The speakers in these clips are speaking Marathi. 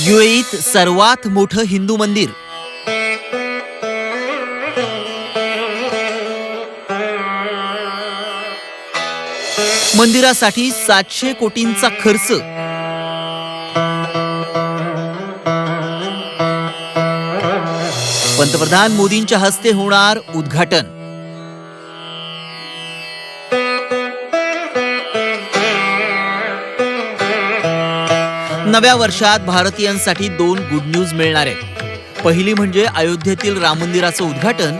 युएईत सर्वात मोठं हिंदू मंदिर. मंदिरासाठी सातशे कोटींचा खर्च. पंतप्रधान मोदींच्या हस्ते होणार उद्घाटन. नव्या वर्षात भारतीयांसाठी दोन गुड न्यूज मिळणार आहेत. पहिली म्हणजे अयोध्येतील राम मंदिराचं उद्घाटन.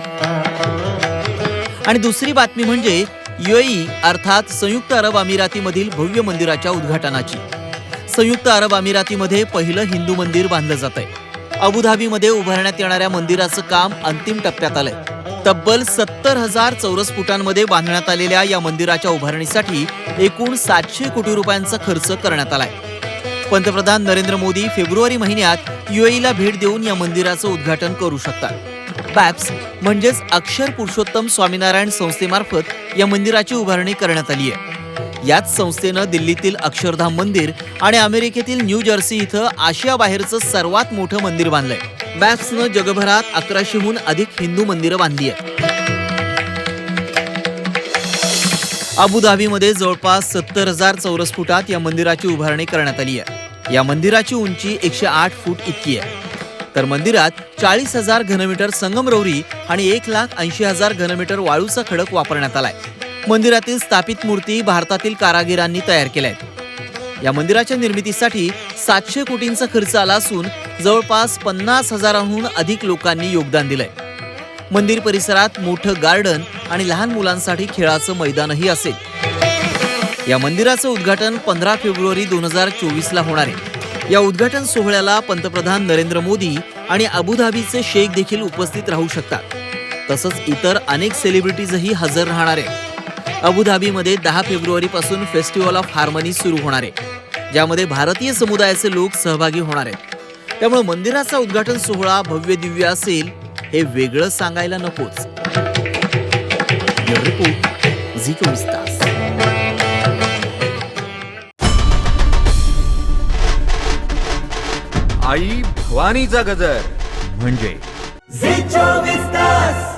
आणि दुसरी बातमी म्हणजे युएई अर्थात संयुक्त अरब अमिरातीमधील भव्य मंदिराच्या उद्घाटनाची. संयुक्त अरब अमिरातीमध्ये पहिलं हिंदू मंदिर बांधलं जात आहे अबुधाबीमध्ये उभारण्यात येणाऱ्या मंदिराचं काम अंतिम टप्प्यात आलंय. तब्बल सत्तर हजार चौरस फुटांमध्ये बांधण्यात आलेल्या या मंदिराच्या उभारणीसाठी एकूण सातशे कोटी रुपयांचा खर्च करण्यात आलाय. पंतप्रधान नरेंद्र मोदी फेब्रुवारी महिन्यात युएईला भेट देऊन या मंदिराचं उद्घाटन करू शकतात. बॅप्स म्हणजेच अक्षर पुरुषोत्तम स्वामीनारायण संस्थेमार्फत या मंदिराची उभारणी करण्यात आली आहे. याच संस्थेनं दिल्लीतील अक्षरधाम मंदिर आणि अमेरिकेतील न्यू जर्सी इथं आशिया बाहेरचं सर्वात मोठं मंदिर बांधलंय. बॅप्सनं जगभरात अकराशेहून अधिक हिंदू मंदिरं बांधली आहेत. अबुधाबीमध्ये जवळपास सत्तर हजार चौरस फुटात या मंदिराची उभारणी करण्यात आली आहे. या मंदिराची उंची एकशे आठ फूट इतकी आहे. तर मंदिरात चाळीस हजार घनमीटर संगमरवरी आणि एक लाख ऐंशी हजार घनमीटर वाळूचा खडक वापरण्यात आलाय. मंदिरातील स्थापित मूर्ती भारतातील कारागिरांनी तयार केल्या आहेत. या मंदिराच्या निर्मितीसाठी सातशे कोटींचा खर्च आला असून जवळपास पन्नास हजारांहून अधिक लोकांनी योगदान दिलंय. मंदिर परिसरात मोठं गार्डन आणि लहान मुलांसाठी खेळाचं मैदानही असेल. या मंदिराचं उद्घाटन पंधरा फेब्रुवारी दोन हजार चोवीसला होणार आहे. या उद्घाटन सोहळ्याला पंतप्रधान नरेंद्र मोदी आणि अबुधाबीचे शेख देखील उपस्थित राहू शकतात. तसंच इतर अनेक सेलिब्रिटीजही हजर राहणार आहेत. अबुधाबीमध्ये दहा फेब्रुवारीपासून फेस्टिवल ऑफ हार्मनी सुरू होणार आहे. ज्यामध्ये भारतीय समुदायाचे लोक सहभागी होणार आहेत. त्यामुळे मंदिराचा उद्घाटन सोहळा भव्य दिव्य असेल हे वेगळं सांगायला नकोच. रिपोर्ट झी चोवीस तास. आई भवानीचा गजर. म्हणजे? झी चोवीस तास.